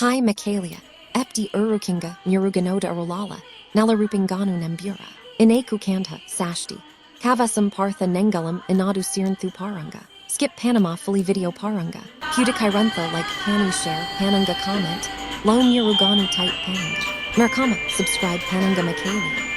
Hi Michaelia, Epti Urukinga, Muruganoda Arulala, Nalarupinganu Nambura, Inaku Sashti, Kavasam Partha Nengalam, Inadu Sirnthu Paranga, Skip Panama fully video Paranga, Pudikairantha like Pani share, Pananga comment, Lone Muruganu type Pananga, Merkama, subscribe Pananga Michaelia.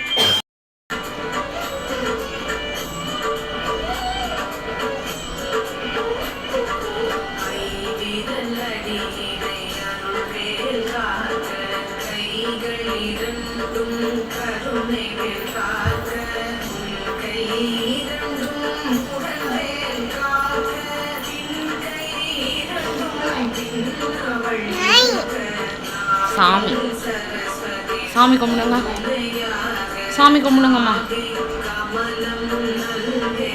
சாமி. சாமி கும்பிடுங்க. சாமி கும்பிடுங்கம்மா.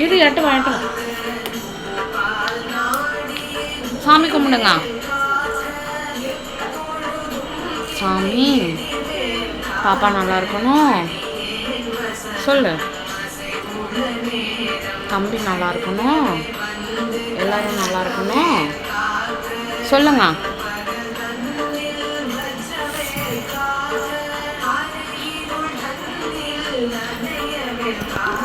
இது எட்டு எட்டு சாமி கும்பிடுங்க. சாமி பாப்பா நல்லா இருக்கணும். சொல்லு. தம்பி நல்லா இருக்கணும். எல்லாரும் நல்லா இருக்கணும். சொல்லுங்க. Hi